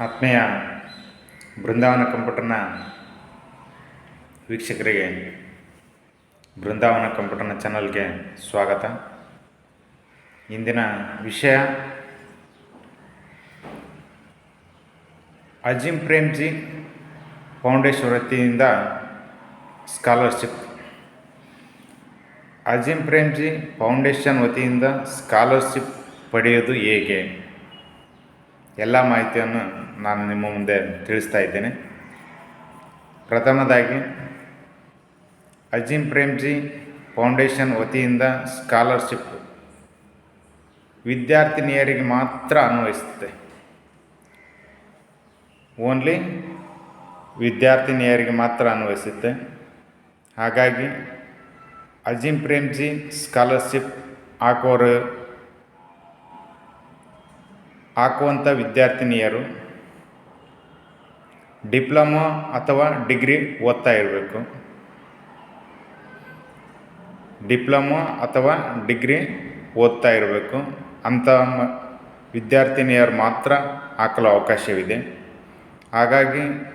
ಆತ್ಮೀಯ ಬೃಂದಾವನ ಕಂಪ್ಯೂಟರ್ನ ವೀಕ್ಷಕರಿಗೆ, ಬೃಂದಾವನ ಕಂಪ್ಯೂಟರ್ನ ಚಾನಲ್ಗೆ ಸ್ವಾಗತ. ಇಂದಿನ ವಿಷಯ ಅಜಿಂ ಪ್ರೇಮ್ಜಿ ಫೌಂಡೇಶನ್ ವತಿಯಿಂದ ಸ್ಕಾಲರ್ಶಿಪ್. ಅಜಿಂ ಪ್ರೇಮ್ಜಿ ಫೌಂಡೇಶನ್ ವತಿಯಿಂದ ಸ್ಕಾಲರ್ಶಿಪ್ ಪಡೆಯೋದು ಹೇಗೆ? ಎಲ್ಲ ಮಾಹಿತಿಯನ್ನು ನಾನು ನಿಮ್ಮ ಮುಂದೆ ತಿಳಿಸ್ತಾ ಇದ್ದೇನೆ. ಪ್ರಥಮದಾಗಿ, ಅಜಿಮ್ ಪ್ರೇಮ್ಜಿ ಫೌಂಡೇಶನ್ ವತಿಯಿಂದ ಸ್ಕಾಲರ್ಶಿಪ್ ವಿದ್ಯಾರ್ಥಿನಿಯರಿಗೆ ಮಾತ್ರ ಅನ್ವಯಿಸುತ್ತೆ. ಓನ್ಲಿ ವಿದ್ಯಾರ್ಥಿನಿಯರಿಗೆ ಮಾತ್ರ ಅನ್ವಯಿಸುತ್ತೆ. ಹಾಗಾಗಿ, ಅಜಿಮ್ ಪ್ರೇಮ್ಜಿ ಸ್ಕಾಲರ್ಶಿಪ್ ಹಾಕೋರು ಹಾಕುವಂಥ ವಿದ್ಯಾರ್ಥಿನಿಯರು ಡಿಪ್ಲೊಮಾ ಅಥವಾ ಡಿಗ್ರಿ ಓದ್ತಾ ಇರಬೇಕು. ಡಿಪ್ಲೊಮೊ ಅಥವಾ ಡಿಗ್ರಿ ಓದ್ತಾ ಇರಬೇಕು. ಅಂಥ ವಿದ್ಯಾರ್ಥಿನಿಯರು ಮಾತ್ರ ಹಾಕಲು ಅವಕಾಶವಿದೆ. ಹಾಗಾಗಿ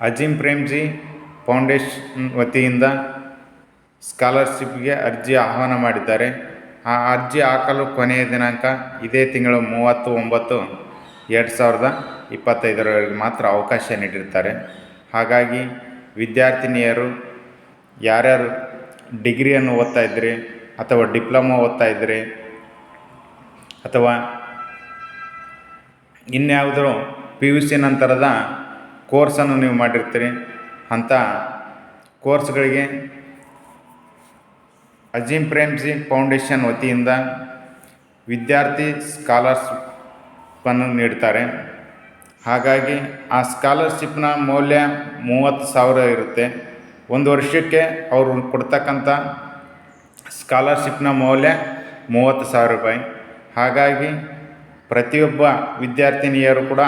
ಅಜಿಮ್ ಪ್ರೇಮ್ಜಿ ಫೌಂಡೇಶನ್ ವತಿಯಿಂದ ಸ್ಕಾಲರ್ಶಿಪ್ಗೆ ಅರ್ಜಿ ಆಹ್ವಾನ ಮಾಡಿದ್ದಾರೆ. ಆ ಅರ್ಜಿ ಹಾಕಲು ಕೊನೆಯ ದಿನಾಂಕ ಇದೇ ತಿಂಗಳು ಮೂವತ್ತು, ಒಂಬತ್ತು, ಎರಡು ಸಾವಿರದ ಇಪ್ಪತ್ತೈದರವರೆಗೆ ಮಾತ್ರ ಅವಕಾಶ ನೀಡಿರ್ತಾರೆ. ಹಾಗಾಗಿ ವಿದ್ಯಾರ್ಥಿನಿಯರು, ಯಾರ್ಯಾರು ಡಿಗ್ರಿಯನ್ನು ಓದ್ತಾ ಇದ್ರಿ ಅಥವಾ ಡಿಪ್ಲೊಮೊ ಓದ್ತಾ ಇದ್ರಿ ಅಥವಾ ಇನ್ಯಾವುದೋ ಪಿ ಯು ಸಿ ನಂತರದ ಕೋರ್ಸನ್ನು ನೀವು ಮಾಡಿರ್ತೀರಿ ಅಂಥ ಕೋರ್ಸ್ಗಳಿಗೆ ಅಜೀಮ್ ಪ್ರೇಮ್ಜಿ ಫೌಂಡೇಶನ್ ವತಿಯಿಂದ ವಿದ್ಯಾರ್ಥಿ ಸ್ಕಾಲರ್ಶಿಪ್ಪನ್ನು ನೀಡ್ತಾರೆ. ಹಾಗಾಗಿ ಆ ಸ್ಕಾಲರ್ಶಿಪ್ನ ಮೌಲ್ಯ ಮೂವತ್ತು ಸಾವಿರ ಇರುತ್ತೆ. ಒಂದು ವರ್ಷಕ್ಕೆ ಅವರು ಕೊಡ್ತಕ್ಕಂಥ ಸ್ಕಾಲರ್ಶಿಪ್ನ ಮೌಲ್ಯ ಮೂವತ್ತು ಸಾವಿರ ರೂಪಾಯಿ. ಹಾಗಾಗಿ ಪ್ರತಿಯೊಬ್ಬ ವಿದ್ಯಾರ್ಥಿನಿಯರು ಕೂಡ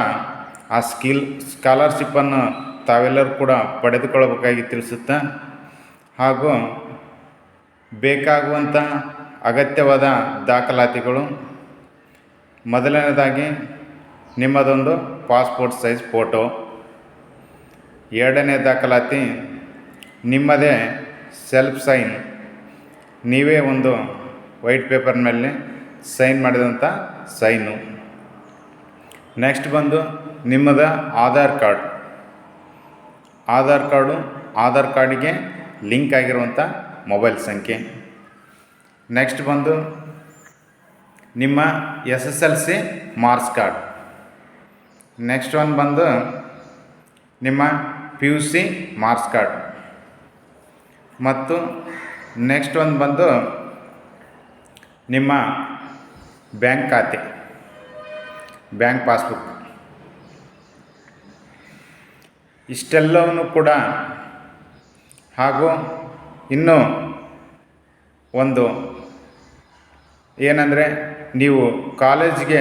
ಆ ಸ್ಕಿಲ್ ಸ್ಕಾಲರ್ಶಿಪ್ಪನ್ನು ತಾವೆಲ್ಲರೂ ಕೂಡ ಪಡೆದುಕೊಳ್ಳಬೇಕಾಗಿ ತಿಳಿಸುತ್ತಾ. ಹಾಗೂ ಬೇಕಾಗುವಂಥ ಅಗತ್ಯವಾದ ದಾಖಲಾತಿಗಳು. ಮೊದಲನೇದಾಗಿ ನಿಮ್ಮದೊಂದು ಪಾಸ್ಪೋರ್ಟ್ ಸೈಜ್ ಫೋಟೋ. ಎರಡನೇ ದಾಖಲಾತಿ, ನಿಮ್ಮದೇ ಸೆಲ್ಫ್ ಸೈನ್. ನೀವೇ ಒಂದು ವೈಟ್ ಪೇಪರ್ ಮೇಲೆ ಸೈನ್ ಮಾಡಿದಂಥ ಸೈನು. ನೆಕ್ಸ್ಟ್ ಬಂದು ನಿಮ್ಮದ ಆಧಾರ್ ಕಾರ್ಡ್. ಆಧಾರ್ ಕಾರ್ಡು, ಆಧಾರ್ ಕಾರ್ಡಿಗೆ ಲಿಂಕ್ ಆಗಿರುವಂಥ ಮೊಬೈಲ್ ಸಂಖ್ಯೆ. ನೆಕ್ಸ್ಟ್ ಬಂದು ನಿಮ್ಮ S S L C marks card. Next ಒಂದು ಬಂದು ನಿಮ್ಮ P U C marks card. ಮತ್ತು ನೆಕ್ಸ್ಟ್ ಒಂದು ಬಂದು ನಿಮ್ಮ ಬ್ಯಾಂಕ್ ಖಾತೆ, ಬ್ಯಾಂಕ್ ಪಾಸ್ಬುಕ್. ಇಷ್ಟೆಲ್ಲವನ್ನು ಕೂಡ ಹಾಗೂ ಇನ್ನು ಒಂದು ಏನಂದರೆ ನೀವು ಕಾಲೇಜಿಗೆ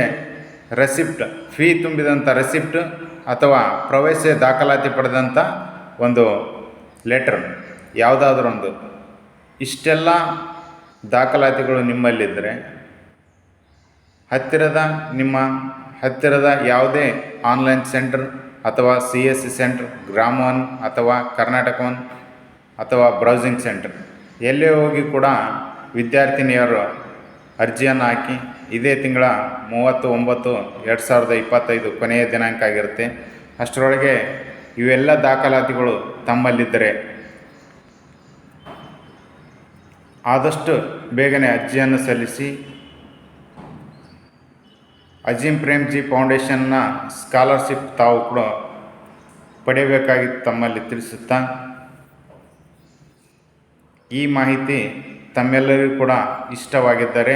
ರೆಸಿಪ್ಟ್ ಫೀ ತುಂಬಿದಂಥ ರೆಸಿಪ್ಟ್ ಅಥವಾ ಪ್ರವೇಶ ದಾಖಲಾತಿ ಪಡೆದಂಥ ಒಂದು ಲೆಟರ್, ಯಾವುದಾದ್ರೂ ಒಂದು. ಇಷ್ಟೆಲ್ಲ ದಾಖಲಾತಿಗಳು ನಿಮ್ಮಲ್ಲಿದ್ದರೆ ಹತ್ತಿರದ, ನಿಮ್ಮ ಹತ್ತಿರದ ಯಾವುದೇ ಆನ್ಲೈನ್ ಸೆಂಟರ್ ಅಥವಾ C S C centre Grama one ಅಥವಾ ಕರ್ನಾಟಕ ಒನ್ ಅಥವಾ ಬ್ರೌಸಿಂಗ್ ಸೆಂಟರ್ ಎಲ್ಲೇ ಹೋಗಿ ಕೂಡ ವಿದ್ಯಾರ್ಥಿನಿಯರು ಅರ್ಜಿಯನ್ನು ಹಾಕಿ ಇದೇ ತಿಂಗಳ ಮೂವತ್ತು ಒಂಬತ್ತು ಎರಡು ಸಾವಿರದ ಇಪ್ಪತ್ತೈದು ಕೊನೆಯ ದಿನಾಂಕ ಆಗಿರುತ್ತೆ. ಅಷ್ಟರೊಳಗೆ ಇವೆಲ್ಲ ದಾಖಲಾತಿಗಳು ತಮ್ಮಲ್ಲಿದ್ದರೆ ಆದಷ್ಟು ಬೇಗನೆ ಅರ್ಜಿಯನ್ನು ಸಲ್ಲಿಸಿ ಅಜೀಮ್ ಪ್ರೇಮ್ಜಿ ಫೌಂಡೇಶನ್ನ ಸ್ಕಾಲರ್ಶಿಪ್ ತಾವು ಕೂಡ ಪಡೆಯಬೇಕಾಗಿ ತಮ್ಮಲ್ಲಿ ತಿಳಿಸುತ್ತಾ ಈ ಮಾಹಿತಿ ತಮ್ಮೆಲ್ಲರಿಗೂ ಕೂಡ ಇಷ್ಟವಾಗಿದ್ದರೆ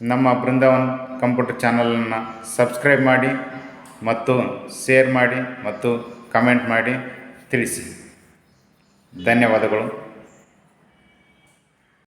ನಮ್ಮ ಬೃಂದಾವನ್ ಕಂಪ್ಯೂಟರ್ ಚಾನಲನ್ನು ಸಬ್ಸ್ಕ್ರೈಬ್ ಮಾಡಿ ಮತ್ತು ಶೇರ್ ಮಾಡಿ ಮತ್ತು ಕಮೆಂಟ್ ಮಾಡಿ ತಿಳಿಸಿ. ಧನ್ಯವಾದಗಳು.